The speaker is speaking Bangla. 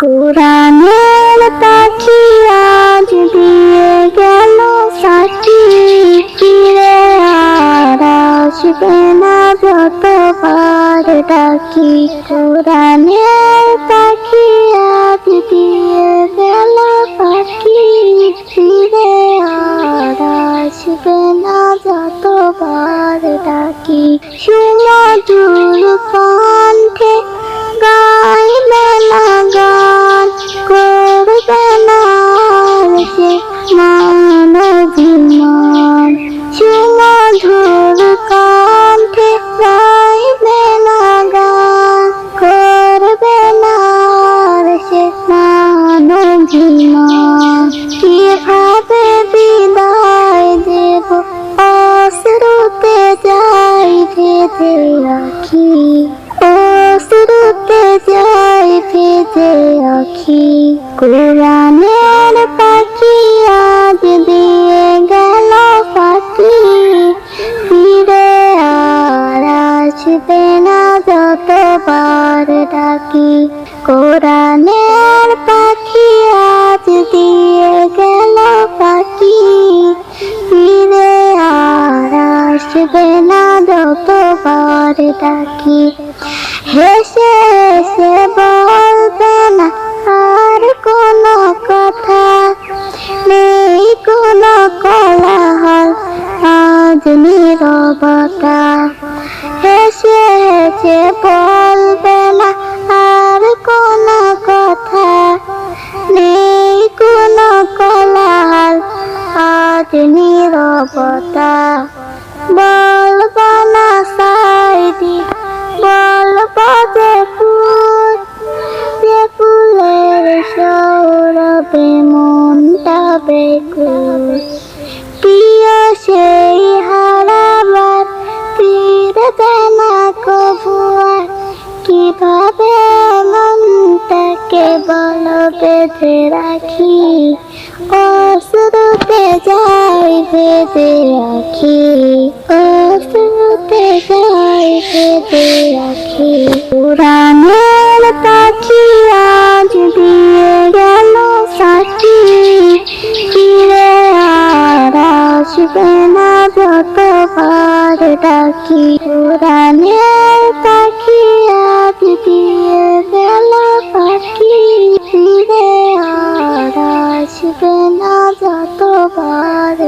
কোরআনের পাখি আজ দিয়ে গেল, সাথী ফিরে আর আসবে না যতবার ডাকি। কোরআনের পাখি আজ দিয়ে গেল, পাখি ফিরে আর আসবে না যতবার ডাকি। সুমধুর কণ্ঠে অশ্রুতে যাই ভেবে রাখি কোরআনের পাখি আজ দিয়ে গেল পাখি ফিরে আর আসবে না যতবার ডাকি কোরআনের ডাকি হেসে হেসে বলবে প্রিয় সেই হারাবার ফিরবে না কবুয়ার কীভাবে মনটাকে বল বেঁধে রাখি? অশ্রুতে যাই বেঁধে রাখি, অশ্রুতে যাই বেঁধে রাখি। পুরাণের আসবে না যতবার ডাকি পুরাণের পাখি আজ দিয়ে গেল পাখি, ফিরে আর আসবে না যতবার